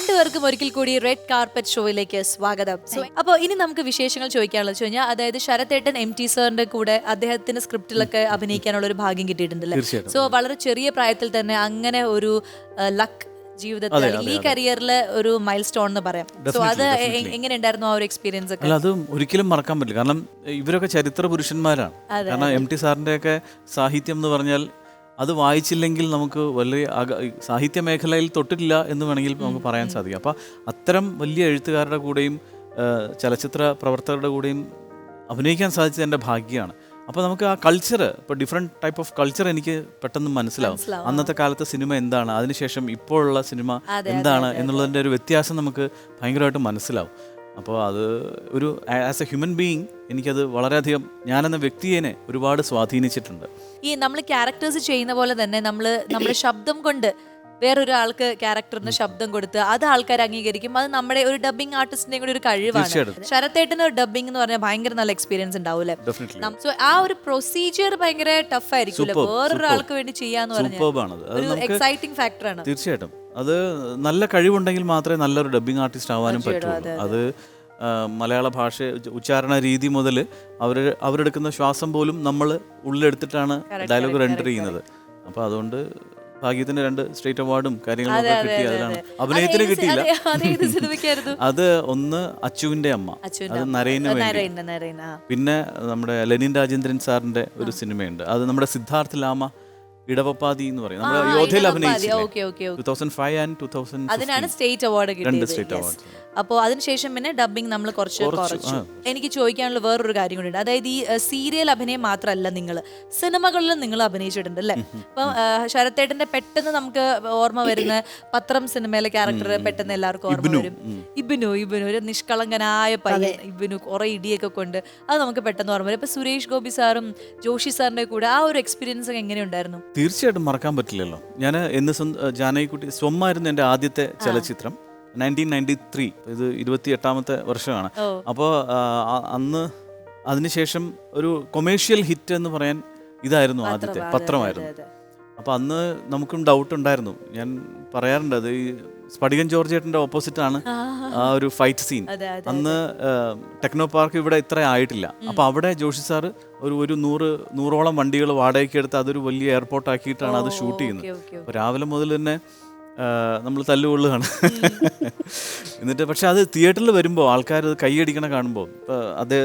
രണ്ടുപേർക്കും ഒരിക്കൽ കൂടി റെഡ് കാർപ്പറ്റ് ഷോയിലേക്ക് സ്വാഗതം. അപ്പോൾ ഇനി നമുക്ക് വിശേഷങ്ങൾ ചോദിക്കാനുള്ളത് വെച്ച് കഴിഞ്ഞാൽ അതായത് ശരത്തേട്ടൻ എം ടി സാറിന്റെ കൂടെ അദ്ദേഹത്തിന്റെ സ്ക്രിപ്റ്റിലൊക്കെ അഭിനയിക്കാനുള്ള ഒരു ഭാഗ്യം കിട്ടിയിട്ടുണ്ടല്ലേ. സോ വളരെ ചെറിയ പ്രായത്തിൽ തന്നെ അങ്ങനെ ഒരു ലക്ക് ജീവിതത്തിൽ ഈ കരിയറിലെ ഒരു മൈൽ സ്റ്റോൺ എന്ന് പറയാം. സോ അത്. എങ്ങനെ ഉണ്ടായിരുന്നു ആ ഒരു എക്സ്പീരിയൻസ് ഒക്കെ? അത് ഒരിക്കലും മറക്കാൻ പറ്റില്ല. കാരണം ഇവരൊക്കെ ചരിത്ര പുരുഷന്മാരാണ്. കാരണം എം ടി സാറിന്റെ ഒക്കെ സാഹിത്യം എന്ന് പറഞ്ഞാൽ അത് വായിച്ചില്ലെങ്കിൽ നമുക്ക് വലിയ സാഹിത്യ മേഖലയിൽ തൊട്ടിട്ടില്ല എന്ന് വേണമെങ്കിൽ നമുക്ക് പറയാൻ സാധിക്കും. അപ്പം അത്തരം വലിയ എഴുത്തുകാരുടെ കൂടെയും ചലച്ചിത്ര പ്രവർത്തകരുടെ കൂടെയും അഭിനയിക്കാൻ സാധിച്ചത് എന്റെ ഭാഗ്യമാണ് അപ്പോൾ നമുക്ക് ആ കൾച്ചർ ഇപ്പോൾ ഡിഫറെന്റ് ടൈപ്പ് ഓഫ് കൾച്ചർ എനിക്ക് പെട്ടെന്ന് മനസ്സിലാവും, അന്നത്തെ കാലത്തെ സിനിമ എന്താണ്? അതിനുശേഷം ഇപ്പോഴുള്ള സിനിമ എന്താണ്? എന്നുള്ളതിന്റെ ഒരു വ്യത്യാസം നമുക്ക് ഭയങ്കരമായിട്ട് മനസ്സിലാവും. അപ്പോൾ അത് ഒരു ആസ് എ ഹ്യൂമൻ ബീയിങ് എനിക്കത് വളരെയധികം ഞാനെന്ന വ്യക്തിയെ ഒരുപാട് സ്വാധീനിച്ചിട്ടുണ്ട്. ഈ നമ്മൾ ക്യാരക്ടേഴ്സ് ചെയ്യുന്ന പോലെ തന്നെ നമ്മൾ നമ്മുടെ ശബ്ദം കൊണ്ട് വേറൊരാൾക്ക് ക്യാരക്ടറിന് ശബ്ദം കൊടുത്ത് അത് ആൾക്കാർ അംഗീകരിക്കും. അത് നമ്മുടെ ഒരു ഡബിങ് ആർട്ടിസ്റ്റിന്റെ കൂടി ഒരു കഴിവാണ്. ശരത്തേട്ടന് ഡബിങ് എന്ന് പറഞ്ഞാൽ ഭയങ്കര നല്ല എക്സ്പീരിയൻസ് ഉണ്ടാവൂലേ സോ ആ ഒരു പ്രൊസീജിയർ ഭയങ്കര ടഫ് ആയിരിക്കും വേറൊരാൾക്ക് വേണ്ടി ചെയ്യാന്ന് പറഞ്ഞാൽ എക്സൈറ്റിംഗ് ഫാക്ടറാണ് തീർച്ചയായിട്ടും. അത് നല്ല കഴിവുണ്ടെങ്കിൽ മാത്രമേ നല്ലൊരു ഡബ്ബിംഗ് ആർട്ടിസ്റ്റ് ആവാനും പറ്റുള്ളൂ. അത് മലയാള ഭാഷ ഉച്ചാരണ രീതി മുതൽ അവർ അവരെടുക്കുന്ന ശ്വാസം പോലും നമ്മൾ ഉള്ളിലെടുത്തിട്ടാണ് ഡയലോഗ് എന്റർ ചെയ്യുന്നത്. അപ്പോൾ അതുകൊണ്ട് ഭാഗ്യത്തിന് രണ്ട് സ്റ്റേറ്റ് അവാർഡും കാര്യങ്ങളൊക്കെ കിട്ടി അതിലാണ്. അഭിനയത്തിന് കിട്ടിയില്ല. അത് ഒന്ന് അച്ചുവിന്റെ അമ്മ. അത് നരേന് വേണ്ടി. പിന്നെ നമ്മുടെ ലെനിൻ രാജേന്ദ്രൻ സാറിന്റെ ഒരു സിനിമയുണ്ട്. അത് നമ്മുടെ സിദ്ധാർത്ഥ് ലാമ ഇടവപ്പാതി എന്ന് പറയും. നമ്മൾ യോധയിൽ തൗസൻഡ് അതിനാണ് സ്റ്റേറ്റ് അവാർഡ് കിട്ടിയത്. അപ്പോൾ അതിനുശേഷം പിന്നെ ഡബിങ് നമ്മൾ കുറച്ച് കുറച്ചു, എനിക്ക് ചോദിക്കാനുള്ള വേറൊരു കാര്യം കൂടി ഉണ്ട്. അതായത് ഈ സീരിയൽ അഭിനയം മാത്രമല്ല നിങ്ങൾ സിനിമകളിലും നിങ്ങൾ അഭിനയിച്ചിട്ടുണ്ട് അല്ലേ? അപ്പം ശരത്തേട്ടന്റെ പെട്ടെന്ന് നമുക്ക് ഓർമ്മ വരുന്ന പത്രം സിനിമയിലെ ക്യാരക്ടർ പെട്ടെന്ന് എല്ലാവർക്കും ഓർമ്മ വരും. ഇബിനു ഇബിനു ഒരു നിഷ്കളങ്കനായ പയ്യൻ ഇബിനു കുറെ ഇടിയൊക്കെ കൊണ്ട് അത് നമുക്ക് പെട്ടെന്ന് ഓർമ്മ വരും. ഇപ്പൊ സുരേഷ് ഗോപി സാറും ജോഷി സാറിന്റെ കൂടെ ആ ഒരു എക്സ്പീരിയൻസ് ഒക്കെ എങ്ങനെയുണ്ടായിരുന്നു? തീർച്ചയായിട്ടും മറക്കാൻ പറ്റില്ലല്ലോ. ഞാൻ എന്ന് സ്വന്തം ജാനകിക്കുട്ടി സ്വമ്മായിരുന്നു എന്റെ ആദ്യത്തെ ചലച്ചിത്രം. നയന്റീൻ നയന്റി ത്രീ ഇത് ഇരുപത്തി എട്ടാമത്തെ വർഷമാണ് അപ്പോൾ അന്ന് അതിനുശേഷം ഒരു കൊമേഴ്ഷ്യൽ ഹിറ്റ് എന്ന് പറയാൻ ഇതായിരുന്നു ആദ്യത്തെ പത്രമായിരുന്നു. അപ്പോൾ അന്ന് നമുക്കും ഡൗട്ട് ഉണ്ടായിരുന്നു. ഞാൻ പറയാറുണ്ട് അത് ഈ സ്ഫടികൻ ചേട്ടന്റെ ഓപ്പോസിറ്റ് ആണ് ആ. ഒരു ഫൈറ്റ് സീൻ അന്ന് ടെക്നോ പാർക്ക് ഇവിടെ ഇത്ര ആയിട്ടില്ല. അപ്പോൾ അവിടെ ജോഷി സാറ് ഒരു ഒരു നൂറ് നൂറോളം വണ്ടികൾ വാടകയ്ക്ക് എടുത്ത് അതൊരു വലിയ എയർപോർട്ട് ആക്കിയിട്ടാണ് അത് ഷൂട്ട് ചെയ്യുന്നത്. അപ്പോൾ രാവിലെ മുതൽ തന്നെ നമ്മൾ തല്ലുകൊള്ളുകയാണ്. എന്നിട്ട് പക്ഷെ അത് തിയേറ്ററിൽ വരുമ്പോൾ ആൾക്കാർ അത് കൈയടിക്കണ കാണുമ്പോൾ അത്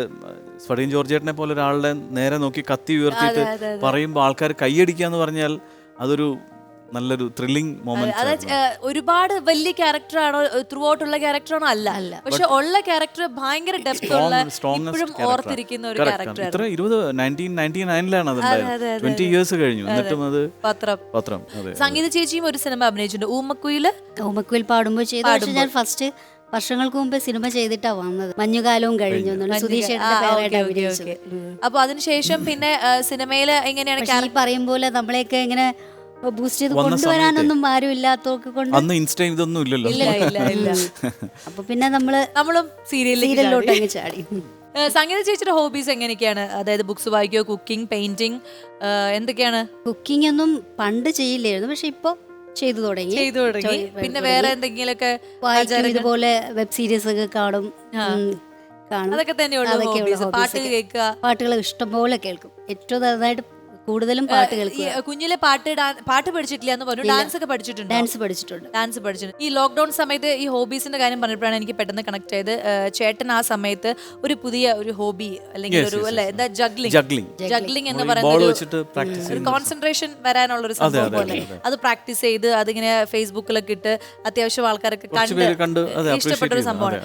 അത് ജോർജ് ചേട്ടനെ പോലെ ഒരാളുടെ നേരെ നോക്കി കത്തി ഉയർത്തിയിട്ട്. പറയുമ്പോൾ ആൾക്കാർ കൈയടിക്കുക എന്ന് പറഞ്ഞാൽ അതൊരു നല്ലൊരു ത്രില്ലിംഗ് മൊമെന്റ് അതായത് ഒരുപാട് വലിയ ക്യാരക്ടർ ആണോ ത്രൂ ഔട്ട് ഉള്ള ക്യാരക്ടർ ആണോ അല്ല. അല്ല. പക്ഷെ ഉള്ള ക്യാരക്ടർ ഭയങ്കര ഡെപ്ത് ഉള്ള ഇപ്പോഴും ഓർത്തിരിക്കുന്ന ഒരു ക്യാരക്ടർ ഇത്ര ഇരുപത് നയന്റീൻ നയന്റി നയനിലാണ് അത് അതെ, അതെ, ട്വന്റി ഇയേഴ്സ് കഴിഞ്ഞു. എന്നിട്ടും അത് പത്രം. പത്രം. അതെ സംഗീത ചേച്ചിയും ഒരു സിനിമ അഭിനയിച്ചിട്ടുണ്ട്. ഊമക്കുയിൽ ഊമക്കുയിൽ പാടുമ്പോൾ ചെയ്തു പക്ഷെ ഞാൻ ഫസ്റ്റ് വർഷങ്ങൾക്ക് മുമ്പ് സിനിമ ചെയ്തിട്ടാ വന്നത്. മഞ്ഞുകാലവും കഴിഞ്ഞു സുധീഷ് അഭിനയിച്ചത്. അപ്പൊ അതിനുശേഷം പിന്നെ സിനിമയിൽ സിനിമയിൽ എങ്ങനെയാണ് ഈ പറയും പോലെ നമ്മളെയൊക്കെ ഇങ്ങനെ ബൂസ്റ്റ് ചെയ്ത് വന്ന കൊണ്ടുവരാനൊന്നും ആരും ഇല്ലാത്തവർക്ക് കൊണ്ട് അന്ന് ഇൻസ്റ്റ ഇതൊന്നും ഇല്ലല്ലോ. ഇല്ല ഇല്ല ഇല്ല. അപ്പൊ പിന്നെ നമ്മൾ നമ്മളും സീരിയലിലേക്ക് സീരിയലിലോട്ട് അങ്ങ് ചാടി. സംഗീത ചേച്ചിയുടെ ഹോബീസ് എങ്ങനെയൊക്കെയാണ്? അതായത് ബുക്സ് വായിക്കുക കുക്കിംഗ് പെയിന്റിംഗ് എന്തൊക്കെയാണ്? കുക്കിംഗ് ഒന്നും പണ്ട് ചെയ്യില്ലായിരുന്നു. പക്ഷെ ഇപ്പൊ ചെയ്തു തുടങ്ങി. ചെയ്തു തുടങ്ങി. ചെയ്തു പിന്നെ. വേറെ എന്തെങ്കിലുമൊക്കെ വായിക്കും ഇതുപോലെ വെബ് സീരീസ് ഒക്കെ കാണും. ഉം, കാണും. അതൊക്കെ തന്നെയുള്ളൂ അതൊക്കെയുള്ള ഹോബീസ് പാട്ട് ഒക്കെ. കേൾക്കുക. പാട്ടുകൾ ഇഷ്ടംപോലെ കേൾക്കും. ഏറ്റവും നന്നായിട്ട് കൂടുതലും പാട്ട് കേൾക്കുക. കുഞ്ഞിലെ പാട്ട് പാട്ട് പഠിച്ചിട്ടില്ല എന്ന് പറഞ്ഞു. ഡാൻസ് ഒക്കെ പഠിച്ചിട്ടുണ്ട്? ഡാൻസ് പഠിച്ചിട്ടുണ്ട്. ഡാൻസ് പഠിച്ചിട്ടുണ്ട്. ഈ ലോക്ക്ഡൌൺ സമയത്ത് ഈ ഹോബീസിന്റെ കാര്യം പറഞ്ഞപ്പോഴാണ് എനിക്ക് പെട്ടെന്ന് കണക്ട് ചെയ്ത് ചേട്ടൻ ആ സമയത്ത് ഒരു പുതിയ ഒരു ഹോബി അല്ലെങ്കിൽ ഒരു അല്ലെ. എന്താ ജഗ്ലിംഗ് ജഗ്ലിംഗ് ജഗ്ലിംഗ് എന്ന് ബോൾ പറയുന്ന ഒരു- വെച്ചിട്ട് പ്രാക്ടീസ് ഒരു കോൺസെൻട്രേഷൻ വരാനുള്ള ഒരു സംഭവം അതെ, പോലെ. അത് പ്രാക്ടീസ് ചെയ്ത് അതിങ്ങനെ ഫേസ്ബുക്കിലൊക്കെ ഇട്ട് അത്യാവശ്യം ആൾക്കാരൊക്കെ കണ്ട് ഇഷ്ടപ്പെട്ട ഒരു സംഭവമാണ്.